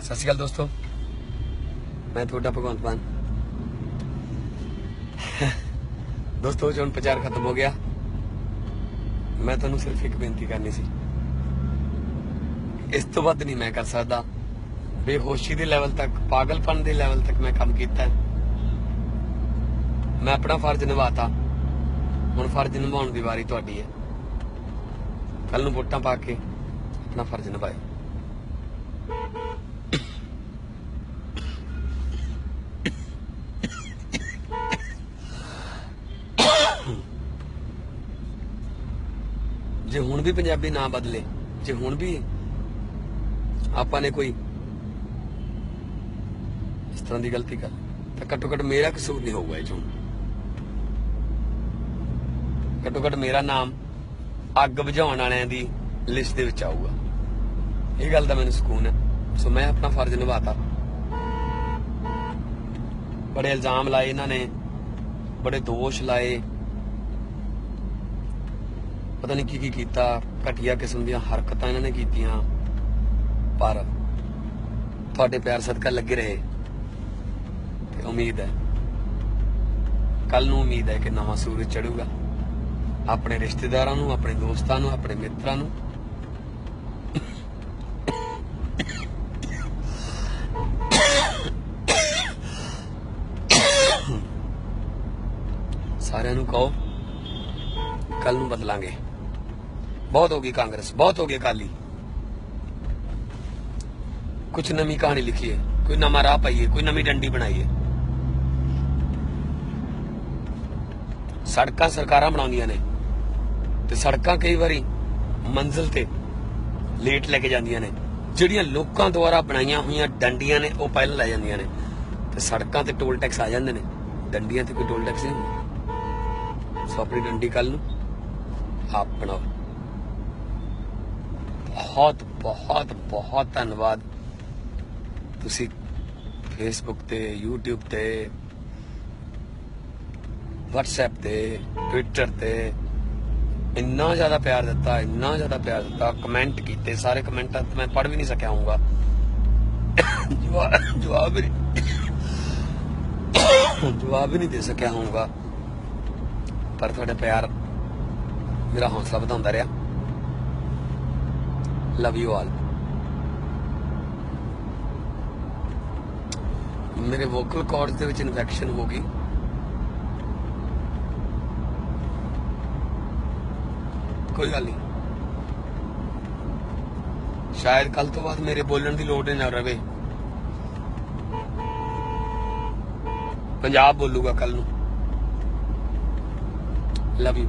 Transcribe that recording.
ਸਤਿ ਸ਼੍ਰੀ ਅਕਾਲ ਦੋਸਤੋ। ਮੈਂ ਤੁਹਾਡਾ ਭਗਵੰਤ ਮਾਨ। ਦੋਸਤੋ ਚੋਣ ਪ੍ਰਚਾਰ ਖਤਮ ਹੋ ਗਿਆ। ਮੈਂ ਤੁਹਾਨੂੰ ਸਿਰਫ ਇੱਕ ਬੇਨਤੀ ਕਰਨੀ ਸੀ। ਇਸ ਤੋਂ ਵੱਧ ਨਹੀਂ ਮੈਂ ਕਰ ਸਕਦਾ। ਬੇਹੋਸ਼ੀ ਦੇ ਲੈਵਲ ਤੱਕ, ਪਾਗਲਪਨ ਦੇ ਲੈਵਲ ਤੱਕ ਮੈਂ ਕੰਮ ਕੀਤਾ ਮੈਂ ਆਪਣਾ ਫਰਜ਼ ਨਿਭਾਤਾ। ਹੁਣ ਫਰਜ਼ ਨਿਭਾਉਣ ਦੀ ਵਾਰੀ ਤੁਹਾਡੀ ਹੈ। ਕੱਲ ਨੂੰ ਵੋਟਾਂ ਪਾ ਕੇ ਆਪਣਾ ਫਰਜ਼ ਨਿਭਾਏ ਜੇ ਹੁਣ ਵੀ ਪੰਜਾਬੀ ਨਾ ਬਦਲੇ, ਜੇ ਹੁਣ ਵੀ ਆਪਾਂ ਨੇ ਕੋਈ ਇਸ ਤਰ੍ਹਾਂ ਦੀ ਗਲਤੀ ਕਰ ਤਾਂ ਘੱਟੋ ਘੱਟ ਮੇਰਾ ਕਸੂਰ ਨਹੀਂ ਹੋਊਗਾ ਇਹ ਚੋਂ ਘੱਟੋ ਘੱਟ ਮੇਰਾ ਨਾਮ ਅੱਗ ਬੁਝਾਉਣ ਵਾਲਿਆਂ ਦੀ ਲਿਸਟ ਦੇ ਵਿੱਚ ਆਊਗਾ। ਇਹ ਗੱਲ ਦਾ ਮੈਨੂੰ ਸਕੂਨ ਹੈ। ਸੋ ਮੈਂ ਆਪਣਾ ਫਰਜ਼ ਨਿਭਾਤਾ। ਬੜੇ ਇਲਜ਼ਾਮ ਲਾਏ ਇਹਨਾਂ ਨੇ, ਬੜੇ ਦੋਸ਼ ਲਾਏ। ਪਤਾ ਨਹੀਂ ਕੀ ਕੀ ਕੀਤਾ, ਘਟੀਆ ਕਿਸਮ ਦੀਆਂ ਹਰਕਤਾਂ ਇਹਨਾਂ ਨੇ ਕੀਤੀਆਂ, ਪਰ ਤੁਹਾਡੇ ਪਿਆਰ ਸਦਕਾ ਲੱਗੇ ਰਹੇ। ਤੇ ਉਮੀਦ ਹੈ, ਕੱਲ ਨੂੰ ਉਮੀਦ ਹੈ ਕਿ ਨਵਾਂ ਸੂਰਜ ਚੜੂਗਾ ਆਪਣੇ ਰਿਸ਼ਤੇਦਾਰਾਂ ਨੂੰ, ਆਪਣੇ ਦੋਸਤਾਂ ਨੂੰ, ਆਪਣੇ ਮਿੱਤਰਾਂ ਨੂੰ। ਸਾਰਿਆਂ ਨੂੰ ਕਹੋ, ਕੱਲ ਨੂੰ ਬਦਲਾਂਗੇ। ਬਹੁਤ ਹੋ ਗਈ ਕਾਂਗਰਸ, ਬਹੁਤ ਹੋ ਗਏ ਅਕਾਲੀ। ਕੁਝ ਨਵੀਂ ਕਹਾਣੀ ਲਿਖੀਏ ਕੋਈ ਨਵਾਂ ਰਾਹ ਪਾਈਏ, ਕੋਈ ਨਵੀਂ ਡੰਡੀ ਬਣਾਈਏ। ਸੜਕਾਂ ਸਰਕਾਰਾਂ ਬਣਾਉਂਦੀਆਂ ਨੇ ਤੇ ਸੜਕਾਂ ਕਈ ਵਾਰੀ ਮੰਜ਼ਿਲ ਤੇ ਲੇਟ ਲੈ ਕੇ ਜਾਂਦੀਆਂ ਨੇ। ਜਿਹੜੀਆਂ ਲੋਕਾਂ ਦੁਆਰਾ ਬਣਾਈਆਂ ਹੋਈਆਂ ਡੰਡੀਆਂ ਨੇ, ਉਹ ਪਹਿਲਾਂ ਲੈ ਜਾਂਦੀਆਂ ਨੇ। ਤੇ ਸੜਕਾਂ ਤੇ ਟੋਲ ਟੈਕਸ ਆ ਜਾਂਦੇ ਨੇ। ਡੰਡੀਆਂ ਤੇ ਕੋਈ ਟੋਲ ਟੈਕਸ ਨਹੀਂ ਹੁੰਦਾ। ਸੋ ਆਪਣੀ ਡੰਡੀ ਕੱਲ ਨੂੰ ਆਪ ਬਣਾਓ। ਬਹੁਤ ਬਹੁਤ ਬਹੁਤ ਧੰਨਵਾਦ। ਤੁਸੀਂ ਫੇਸਬੁੱਕ ਤੇ, YouTube ਤੇ, WhatsApp ਤੇ, Twitter ਤੇ ਇੰਨਾ ਜ਼ਿਆਦਾ ਪਿਆਰ ਦਿੱਤਾ, ਇੰਨਾ ਜ਼ਿਆਦਾ ਪਿਆਰ ਦਿੱਤਾ। ਕਮੈਂਟ ਕੀਤੇ, ਸਾਰੇ ਕਮੈਂਟਾਂ ਤੇ ਮੈਂ ਪੜ੍ਹ ਵੀ ਨਹੀਂ ਸਕਿਆ ਹੂੰਗਾ ਜਵਾਬ ਜਵਾਬ ਵੀ ਜਵਾਬ ਵੀ ਨਹੀਂ ਦੇ ਸਕਿਆ ਹੂੰਗਾ ਪਰ ਤੁਹਾਡਾ ਪਿਆਰ ਮੇਰਾ ਹੌਸਲਾ ਵਧਾਉਂਦਾ ਰਿਹਾ। ਲਵ ਯੂ ਆਲ ਮੇਰੇ ਵੋਕਲ ਕਾਰਡਸ ਦੇ ਵਿੱਚ ਇਨਫੈਕਸ਼ਨ ਹੋ ਗਈ ਕੋਈ ਗੱਲ ਨਹੀਂ ਸ਼ਾਇਦ ਕੱਲ ਤੋਂ ਬਾਅਦ ਮੇਰੇ ਬੋਲਣ ਦੀ ਲੋੜ ਨਾ ਰਵੇ ਪੰਜਾਬ ਬੋਲੂਗਾ ਕੱਲ ਨੂੰ ਲਵ ਯੂ